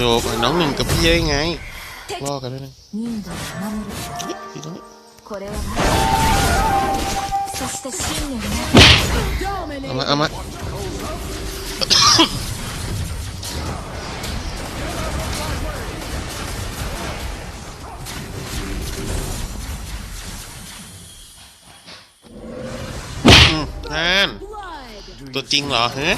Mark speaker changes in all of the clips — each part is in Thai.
Speaker 1: จบน้องหนึ่งกับพี่ยัยไงล่อกันด้วยนึพี่ตรงนี้เอามาเอามานั่นตัวจริงเหรอ
Speaker 2: เฮ้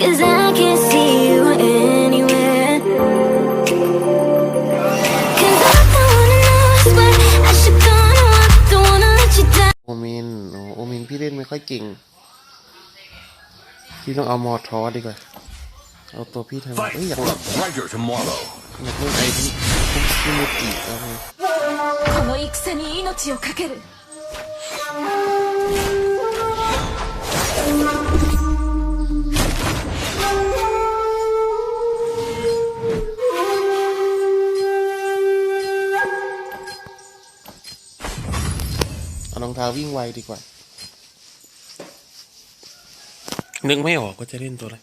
Speaker 2: Cause I can't see you anywhere. Cause I don't wanna know what I should go no, I don't wanna let you down.
Speaker 1: โอเมนโอ้โอเมนพี่เล่นไม่ค่อยเก่ง พี่ต้องเอามอทอสดีกว่า เอาตัวพี่ทำ
Speaker 3: Fight
Speaker 1: เอ้ยอยาก
Speaker 3: for
Speaker 1: เล่น
Speaker 3: a brighter tomorrow.
Speaker 1: อยากเล่นไอ้ที่ที่มุติเอาไง
Speaker 4: この戦に命を懸ける
Speaker 1: เอารองเท้าวิ่งไวดีกว่า นึกไม่ออกก็จะเล่นตัวอะไร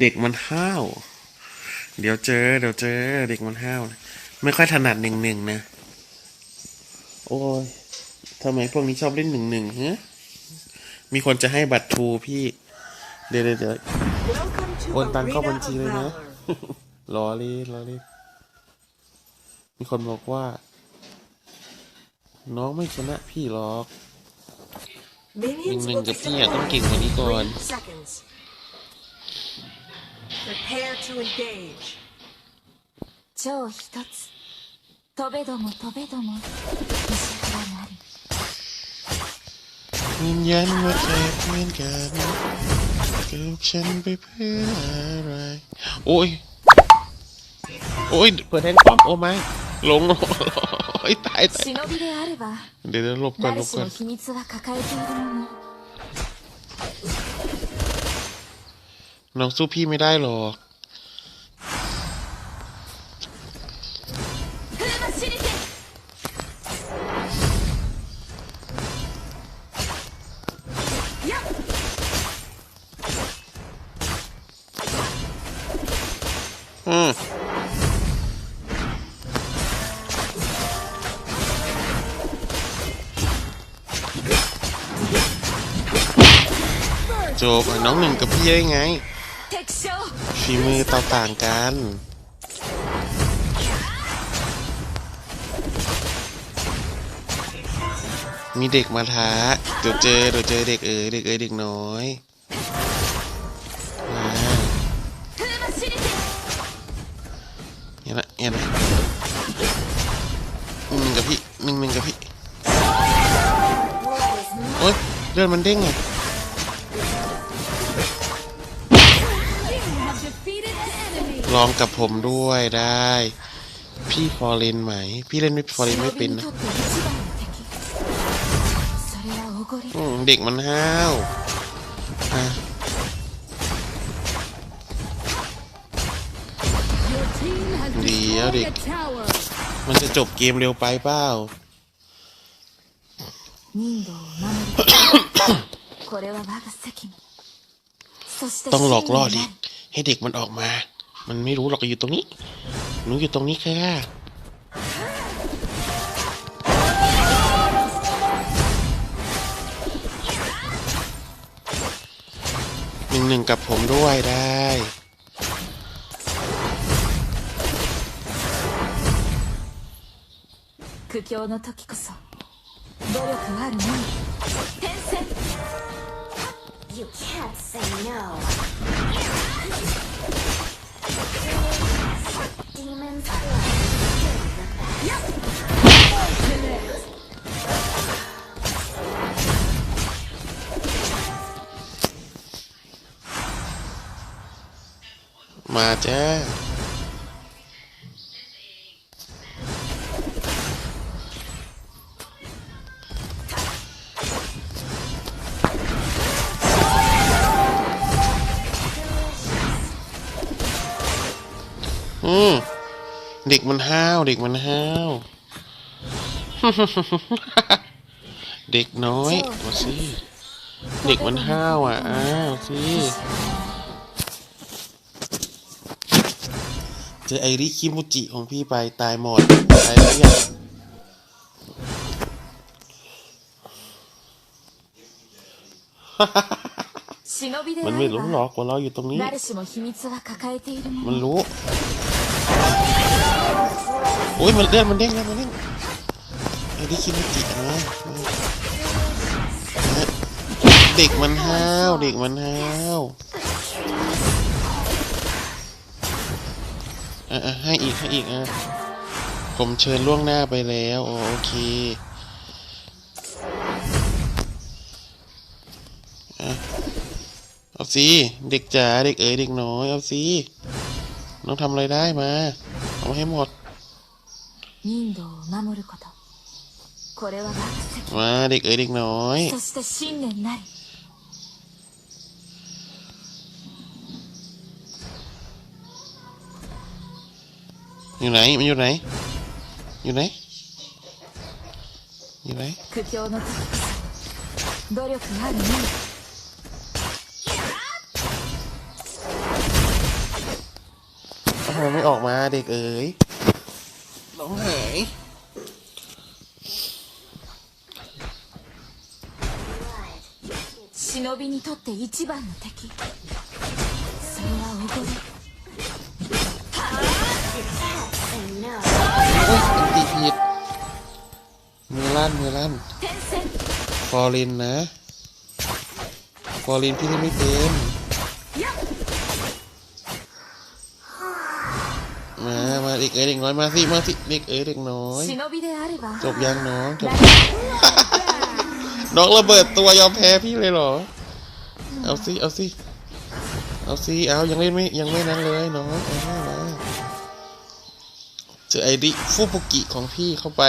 Speaker 1: เด็กมันห้าว เดี๋ยวเจอ เดี๋ยวเจอ เด็กมันห้าว ไม่ค่อยถนัดหนึ่งหนึ่งนะ โอ้ยทำไมพวกนี้ชอบเล่นหนึ่งหนึ่งฮะมีคนจะให้บัตรทูพี่ เดี๋ยวเดี๋ยววโอนตังเข้าบัญชีเลยนะรอเลยรอเลยมีคนบอกว่า น้องไม่ชนะพี่หรอก
Speaker 5: Minions
Speaker 1: Mình-
Speaker 5: will
Speaker 1: mình gặp cái nhà
Speaker 5: disappear
Speaker 1: tấm kìm
Speaker 5: in
Speaker 1: này đi còn.
Speaker 5: three seconds. Prepare to engage.
Speaker 4: 蝶一つ飛べども飛べども石原なり
Speaker 1: ยืนยันว่าใจเพื่อนกันกับฉันไปเพื่ออะไร โอ้ย โอ้ย เปิดแทงป้อมโอ้ไม่ลง โอ้ยตายตาย
Speaker 4: 忍びであれば
Speaker 1: เดี๋ยวเดี๋ยวหลบก่อนหล
Speaker 4: 誰
Speaker 1: บ
Speaker 4: し
Speaker 1: ก่อน
Speaker 4: も秘密は抱えているもの
Speaker 1: น้องสู้พี่ไม่ได้หรอกอืมจบน้องหนึ่งกับพี่ได้ไง ฝีมือต่าต่างกันมีเด็กมาท้าเดี๋ยวเจอเดี๋ยวเจอเด็กเอ๋ยเด็กเอ๋ยเด็กน้อยมาเนี่ยนะเนี่ยนะหนึ่งกับพี่หนึ่งหนึ่งกับพี่โอ๊ยเลือดมันเด้งไง ร้องกับผมด้วยได้ พี่ฟอร์เรนไหม พี่เล่นไม่ฟอร์เรนไม่เป็นนะเด็กมันห้าวดีแล้วเด็ก มันจะจบเกมเร็วไปเปล่าต้องหลอกล่อดิให้เด็กมันออกมา มันไม่รู้หรอกอยู่ตรงนี้ หนูอยู่ตรงนี้ค่ะหนึ่งหนึ่งกับผมด้วยได้
Speaker 4: 苦境の時こそ努力あるのみ転戦
Speaker 2: You can't say no. Demons are
Speaker 1: มาจ้า กมันห้าว เด็กมันห้าว เด็กน้อยมาสิเด็กมันห้าวอะอ้าวสิเจอไอริคิมุจิของพี่ไปตายหมดตายแล้วยังมันไม่รู้หรอกว่าเราอยู่ตรงนี้ มันรู้ โอ้ยมันเลื่อนมันเด้งแล้วมันเด้งไอ้ที่คิดไม่จิตนะเด็กมันห้าวเด็กมันห้าวอะอะให้อีกให้อีกอะผมเชิญล่วงหน้าไปแล้วโอเคอเอาสิเด็กจ๋าเด็กเอ๋ยเด็กน้อยเอาสิน้องทำอะไรได้มา เอาให้หมด
Speaker 4: 民度を守ることこれは学責
Speaker 1: มาเด็กเอ๋ยเด็กน้อย
Speaker 4: そして信念なり
Speaker 1: อยู่ไหน มันอยู่ไหน อยู่ไหน อยู่ไหน
Speaker 4: 苦境の時こそ努力あるのみ
Speaker 1: ทำไมไม่ออกมาเด็กเอ๋ย น้องหาย
Speaker 4: 忍びにとって一番の敵それはおごり
Speaker 1: โอ้ยอันติผิดมือลั่นมือลั่น
Speaker 4: 転戦
Speaker 1: ฟอร์ลินนะ ฟอร์ลินพี่เล่นไม่เป็น มา มาเด็กเอ๋ยเด็กน้อยมาสิ มาสิ เด็กเอ๋ยเด็กน้อย จบยังน้องจบน้องระเบิดตัวยอมแพ้พี่เลยเหรอ เอาสิ เอาสิ เอาสิ เอา ยังเล่นไม่ยังไม่นั้นเลยน้องเอามาเจอไอริฟูบุกิของพี่เข้าไป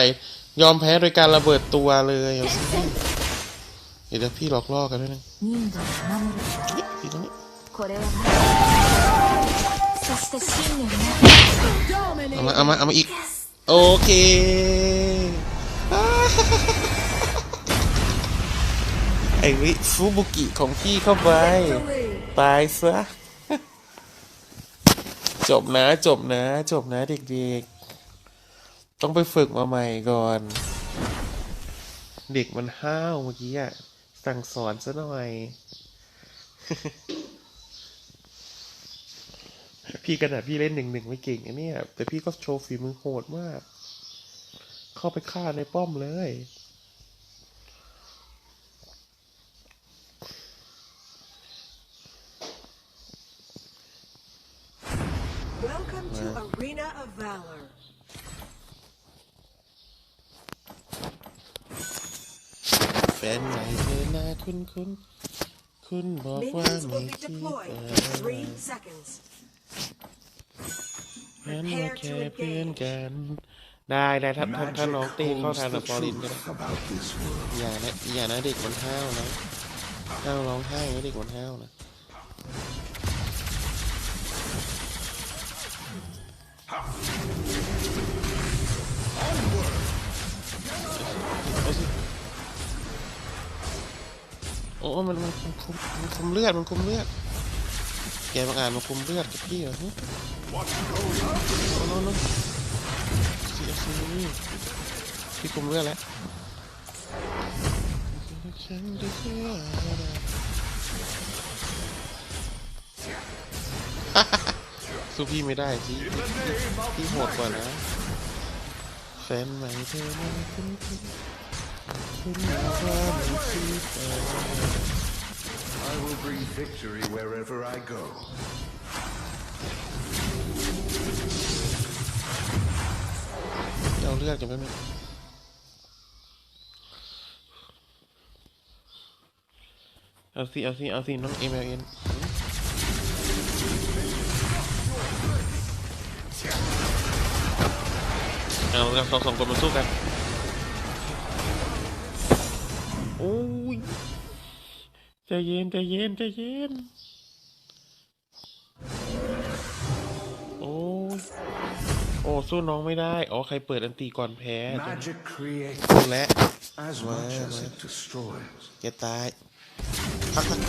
Speaker 1: ยอมแพ้โดยการระเบิดตัวเลยเอาสิเดี๋ยวพี่หลอกล่อกันด้วยนะพี่ตรงนี้ เอามาเอามาเอามาอีก โอเคไอริฟูบุกิของพี่เข้าไป ตายซะ จบนะ จบนะ จบนะเด็กๆ ต้องไปฝึกมาใหม่ก่อน เด็กมันห้าวเมื่อกี้อะสั่งสอนซะหน่อย พี่กระดาษพี่เล่นหนึ่งหนึ่งไม่เก่งอะเนี่ยแต่พี่ก็โชว์ฝีมือโหดมาก เข้าไปฆ่าในป้อมเลย
Speaker 5: Welcome to Arena of Valor.
Speaker 1: แฟนใหม่เธอหน้าคุณคุณ คุณบอกว่า
Speaker 5: Minions
Speaker 1: ไม่
Speaker 5: will be
Speaker 1: คิด
Speaker 5: deployed
Speaker 1: ว่า
Speaker 5: in three seconds.
Speaker 1: งั้นมาแค่เพื่อนกัน ได้ได้ถ้าถ้าถ้าน้องตีเข้าทางแบบฟอรินก็ได้
Speaker 3: about this world.
Speaker 1: อย่านะอย่านะเด็กมันห้าวนะห้าวร้องไห้นะเด็กมันห้าวนะเอาสิโอ้มันมันมันคุมมันคุมเลือด มันคุมเลือด แกบางอานมันคุมเลือดกับพี่เหรอฮะโอ้โนโนสิเอาสิพี่คุมเลือดแล้วฉันได้เชื่อสู้พี่ไม่ได้สิพี่โหดกว่านะแฟนใหม่เธอมาคุณคุณคุณบอกว่ามคิด
Speaker 3: I will bring victory wherever I go.
Speaker 1: เอาเลือดกันแป๊บนึงเอาสิเอาสิเใจเย็นใจเย็นใจเย็น โอ้ยโอ้สู้น้องไม่ได้ อ๋อ ใครเปิดอันตีก่อนแพ้
Speaker 3: Magic creates
Speaker 1: ดูแลว
Speaker 3: as
Speaker 1: Wow,
Speaker 3: much as
Speaker 1: wow.
Speaker 3: it destroys.
Speaker 1: แกตายพักพัก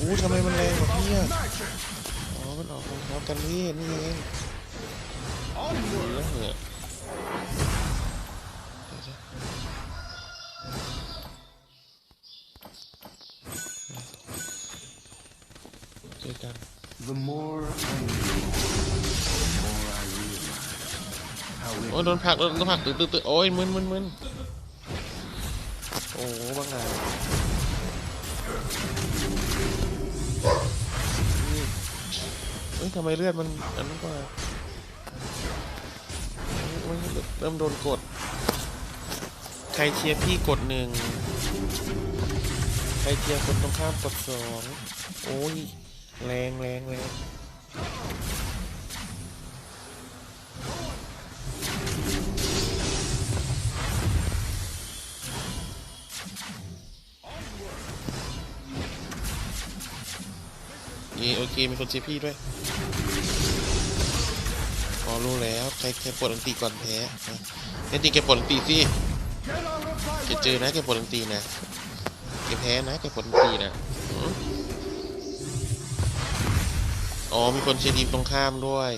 Speaker 1: อู้ทำไมมันแรงกว่าพี่อะอ๋อ มันออกรองเท้ากันเวทนี่เองดีแล้วเหอะ
Speaker 3: The more I know, the more I realize how
Speaker 1: โอ้ยโดนผลักโดนโดนผลักตึ๊ดตึ๊ดตึ๊ดโอ้ยมึนมึนมึนโอ้บางงานนี่เฮ้ยทำไมเลือดมันอันนั้นกว่าโอ้ยเริ่มโดนกด ใครเชียร์พี่กดหนึ่งใครเชียร์คนตรงข้ามกดสองโอ้ย แรงแรงแรงนี่โอเค มีคนเชียร์พี่ด้วย พอรู้แล้ว ใครใครปวดอันตีก่อนแพ้แน่จริงแกปวดอันตีสิแกเจอนะแกปวดอันตีนะแกแพ้นะแกปวดอันตีนะ ออ๋อ มีคนเชียร์ทีมตรงข้ามด้วย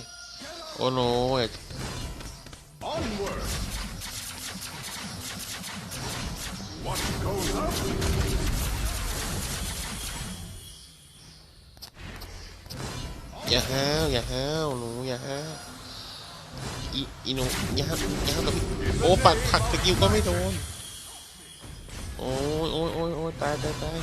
Speaker 1: โอ้โนอย่า
Speaker 3: onward. What goes up
Speaker 1: อย่าห้าวอย่าห้าวหนูอย่าห้าวอีอีหนูอย่าห้าวอย่าห้าวกับโอ้ปัดผักสกิลก็ไม่โดน โอ้ยโอ้ยโอ้ยโอ้ยตายตายตาย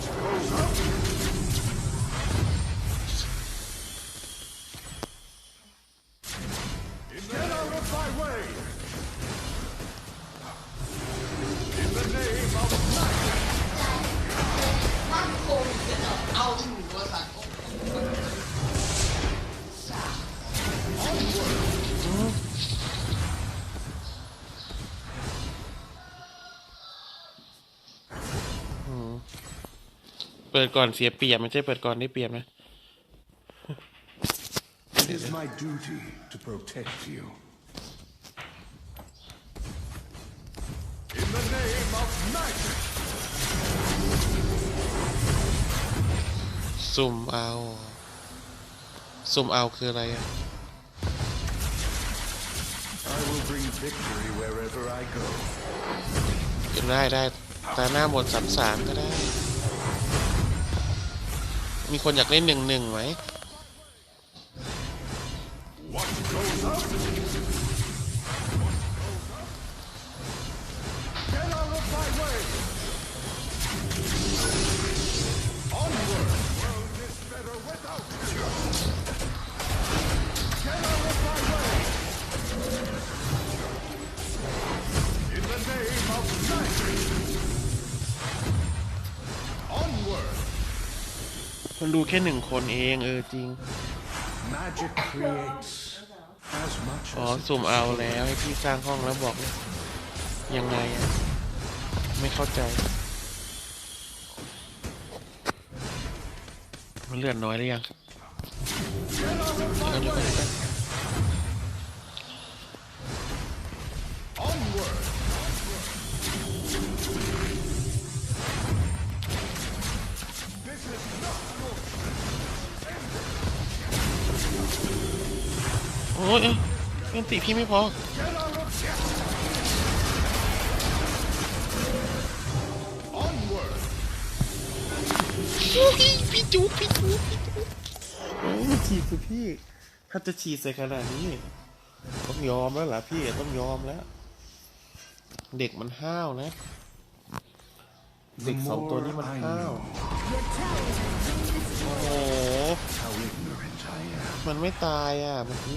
Speaker 3: Oh,
Speaker 1: no. ปิดก่อนเสียเปรียบไม่ใช่เปิดก่อนได้เปรียบนะ
Speaker 3: It is my duty to protect you. In the name of magic!
Speaker 1: สุ่มเอาสุ่มเอาคืออะไรอะ
Speaker 3: I will bring victory wherever I go.
Speaker 1: ได้ได้ตาหน้าหมดสามสามก็ได้ มีคนอยากเล่นหนึ่งหนึ่งไหม คนดูแค่หนึ่งคนเองเออจริง
Speaker 3: Magic creates as much
Speaker 1: อ๋อ
Speaker 3: as it
Speaker 1: สุ่มเอาแล้วให้พี่สร้างห้องแล้วบอกเลยยังไงอะไม่เข้าใจ มันเลือดน้อยหรือยังเดี๋ยวก่อนเดี๋ยวก่ โอ้ยเงินติพี่ไม่พอพี่จูพี่จูพี่จูโอ้ยฉีดสิพี่ ถ้าจะฉีดใส่ขนาดนี้ ต้องยอมแล้วล่ะพี่ต้องยอมแล้ว เด็กมันห้าวนะ เด็กสองตัวนี้มันห้าว โอ้โหมันไม่ตายอะเมื่อกี้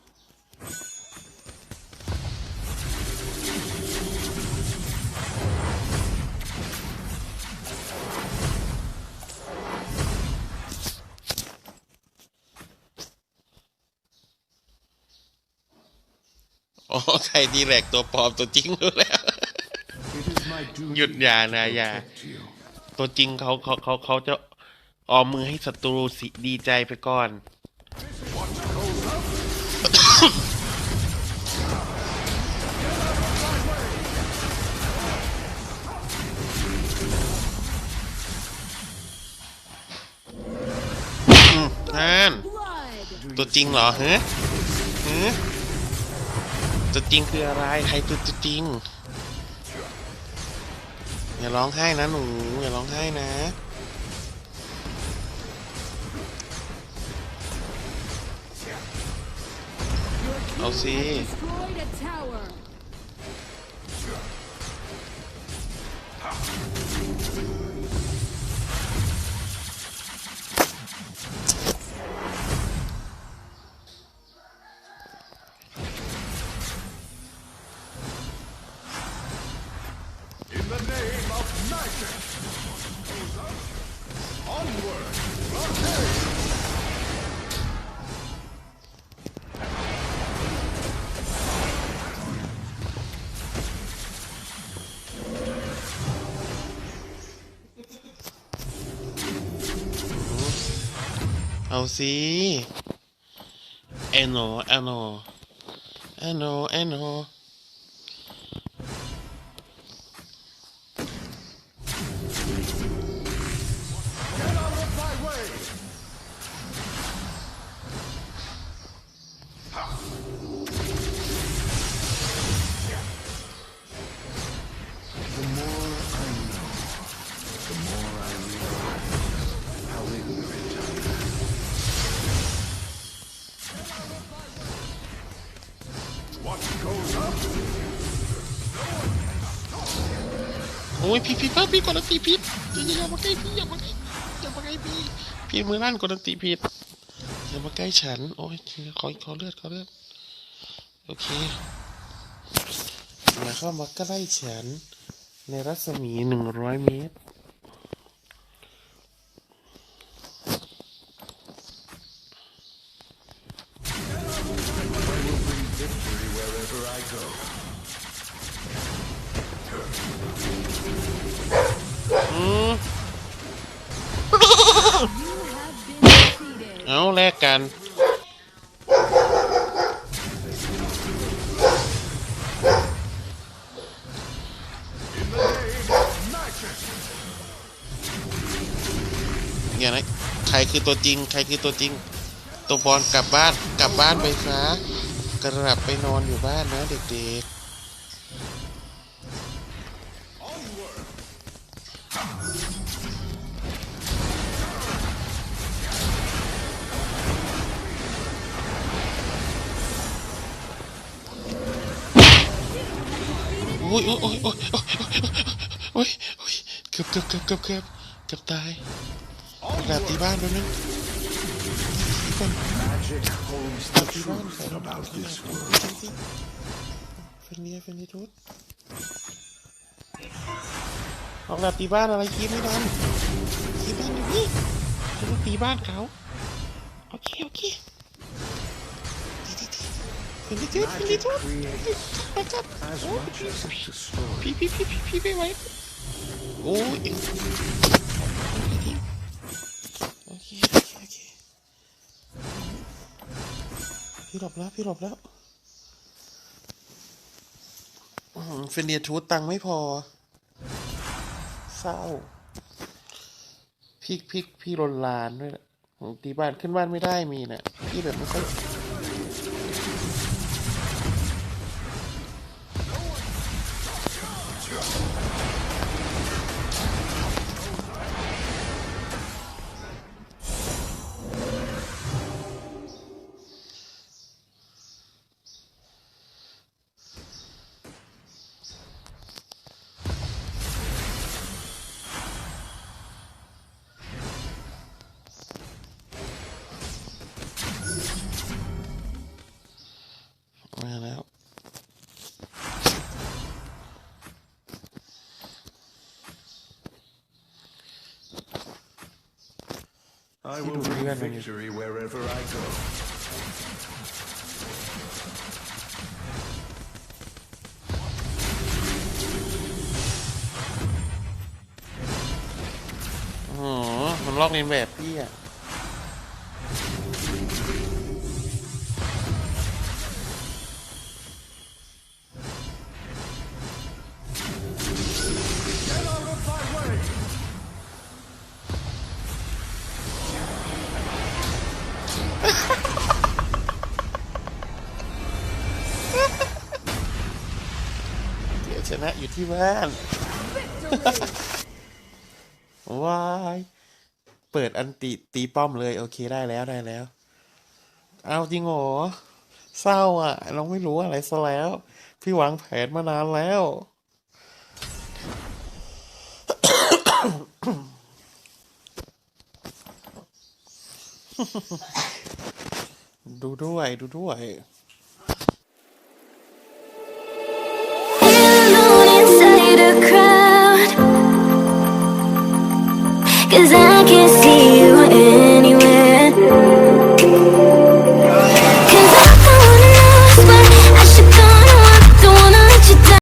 Speaker 1: ครดีแรกตัวปลอมตัวจริงรู้แล้ว
Speaker 3: It is my duty
Speaker 1: หยุดอย่านะ
Speaker 3: to
Speaker 1: อย่า
Speaker 3: protect you.
Speaker 1: ตัวจริงเขาเขาเขาเขาจะออมมือให้ศัตรูสิดีใจไปก่อนอืมนั่น ตัวจริงเหรอฮะฮะ ตัวจริงคืออะไร ใครตัวจริง อย่าร้องไห้นะหนู อย่าร้องไห้นะ เอาสิ เอาสิเอโนเอโนเอโนเอโน อ้ยพี่พี่พี่พี่กดตีผิดอย่าอย่ามาใกล้พี่อย่ามาใกล้อย่ามาใกล้พี่พี่มือลั่นกดตีผิดอย่ามาใกล้ฉันโอ้ยขอขอเลือดขอเลือดโอเคอย่าเข้ามาใกล้ฉันในรัศมีหนึ่งร้อยเมตร ลกกันอย่างไรใครคือตัวจริง ใครคือตัวจริง ตัวบอลกลับบ้าน กลับบ้านไปซะกลับไปนอนอยู่บ้านนะเด็กๆ อุ้ยโอ้ยโอ้ยอุ้ยอุ้ยอุ้ยเกือบเกือบเกือบเกือบเกือบเกือบตายกลับตีบ้านไปนึง
Speaker 3: Magic holds the truth about this world.
Speaker 1: เฟนเนียเฟนเนียทุดออกแบบตีบ้านอะไรคิดไม่ดันตีบ้านอยู่นี่ตีบ้านเขาโอเคโอเค เฟนเนียทุดเฟนเนีย
Speaker 3: Magic
Speaker 1: ทุด
Speaker 3: creates
Speaker 1: ไปจับ
Speaker 3: as
Speaker 1: โอ้
Speaker 3: much as it destroys.
Speaker 1: พี่พี่พี่พี่พี่ไม่ไหวโอ้ยโอเคโอเคโอเคพี่หลบแล้วพี่หลบแล้วเฟนเนียทูดตังไม่พอ เศร้าพี่พี่พี่ลนลานด้วยแหละตีบ้านขึ้นบ้านไม่ได้มีนะ่ะพี่แบบไม่ค่อย
Speaker 3: I
Speaker 1: He
Speaker 3: will
Speaker 1: don't
Speaker 3: bring
Speaker 1: do that when you-
Speaker 3: victory wherever I go.
Speaker 1: อ๋อมันลอกเลียนแบบพี่อะ ที่บ้าน วาย เปิดอันติตีป้อมเลยโอเคได้แล้วได้แล้ว เอาจริงเหรอเศร้าอะ เราไม่รู้อะไรซะแล้ว พี่วางแผนมานานแล้ว ดูด้วยดูด้วย
Speaker 2: Cause I can see